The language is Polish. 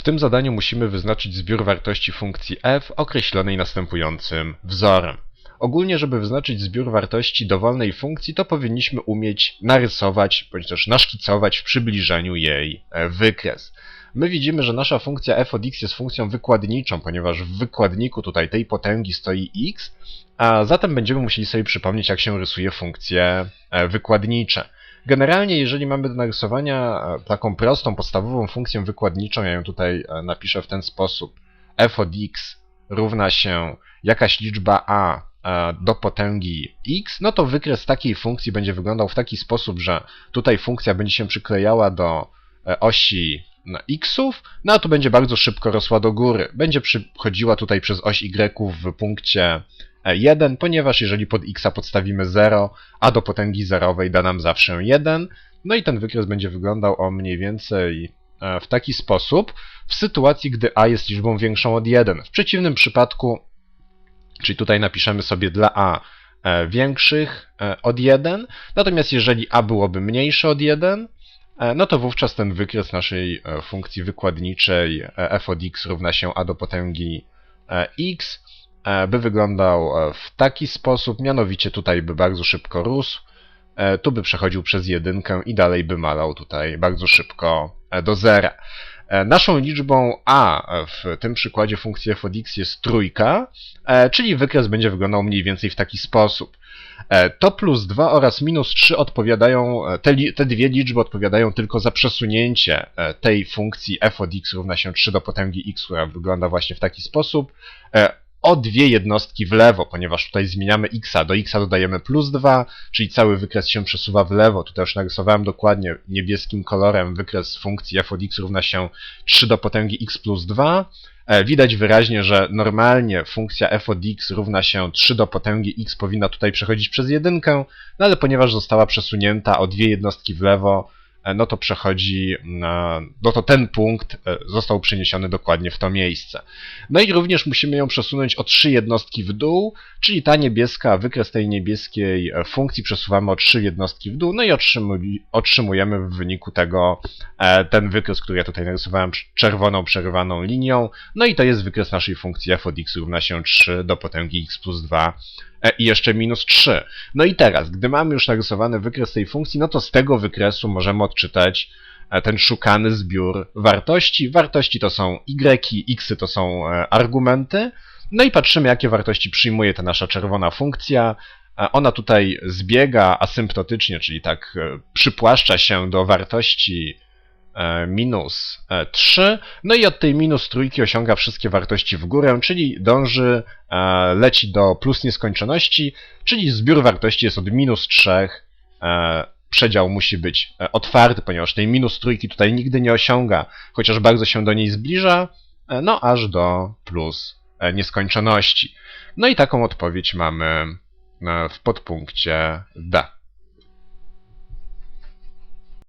W tym zadaniu musimy wyznaczyć zbiór wartości funkcji f określonej następującym wzorem. Ogólnie, żeby wyznaczyć zbiór wartości dowolnej funkcji, to powinniśmy umieć narysować, bądź też naszkicować w przybliżeniu jej e, wykres. My widzimy, że nasza funkcja f od x jest funkcją wykładniczą, ponieważ w wykładniku tutaj tej potęgi stoi x, a zatem będziemy musieli sobie przypomnieć, jak się rysuje funkcje e, wykładnicze. Generalnie, jeżeli mamy do narysowania e, taką prostą, podstawową funkcję wykładniczą, ja ją tutaj e, napiszę w ten sposób. f od x równa się jakaś liczba a e, do potęgi x, no to wykres takiej funkcji będzie wyglądał w taki sposób, że tutaj funkcja będzie się przyklejała do osi xów, no a tu będzie bardzo szybko rosła do góry. Będzie przychodziła tutaj przez oś y w punkcie 1, ponieważ jeżeli pod x podstawimy 0, a do potęgi zerowej da nam zawsze 1, no i ten wykres będzie wyglądał o mniej więcej e, w taki sposób, w sytuacji, gdy a jest liczbą większą od 1. W przeciwnym przypadku, czyli tutaj napiszemy sobie dla a e, większych e, od 1, natomiast jeżeli a byłoby mniejsze od 1, no to wówczas ten wykres naszej funkcji wykładniczej f od x równa się a do potęgi x by wyglądał w taki sposób, mianowicie tutaj by bardzo szybko rósł, tu by przechodził przez jedynkę i dalej by malał tutaj bardzo szybko do zera. Naszą liczbą a w tym przykładzie funkcji f od x jest trójka, czyli wykres będzie wyglądał mniej więcej w taki sposób. To plus 2 oraz minus 3 odpowiadają, te, te dwie liczby odpowiadają tylko za przesunięcie tej funkcji f od x równa się 3 do potęgi x, która wygląda właśnie w taki sposób o dwie jednostki w lewo, ponieważ tutaj zmieniamy x, do x dodajemy plus 2, czyli cały wykres się przesuwa w lewo. Tutaj już narysowałem dokładnie niebieskim kolorem wykres funkcji f od x równa się 3 do potęgi x plus 2. E, widać wyraźnie, że normalnie funkcja f od x równa się 3 do potęgi x powinna tutaj przechodzić przez jedynkę, no ale ponieważ została przesunięta o dwie jednostki w lewo, no to przechodzi, no to ten punkt e, został przeniesiony dokładnie w to miejsce. No i również musimy ją przesunąć o trzy jednostki w dół, czyli ta niebieska, wykres tej niebieskiej e, funkcji przesuwamy o trzy jednostki w dół, no i otrzymujemy w wyniku tego ten wykres, który ja tutaj narysowałem czerwoną przerywaną linią, no i to jest wykres naszej funkcji f od x równa się 3 do potęgi x plus 2 E, i jeszcze minus 3. No i teraz, gdy mamy już narysowany wykres tej funkcji, no to z tego wykresu możemy odczytać e, ten szukany zbiór wartości. Wartości to są y, x to są e, argumenty. No i patrzymy, jakie wartości przyjmuje ta nasza czerwona funkcja. Ona tutaj zbiega asymptotycznie, czyli tak przypłaszcza się do wartości E, minus 3, e, no i od tej minus trójki osiąga wszystkie wartości w górę, czyli dąży, e, leci do plus nieskończoności, czyli zbiór wartości jest od minus 3, przedział musi być otwarty, ponieważ tej minus trójki tutaj nigdy nie osiąga, chociaż bardzo się do niej zbliża, no aż do plus nieskończoności. No i taką odpowiedź mamy w podpunkcie D.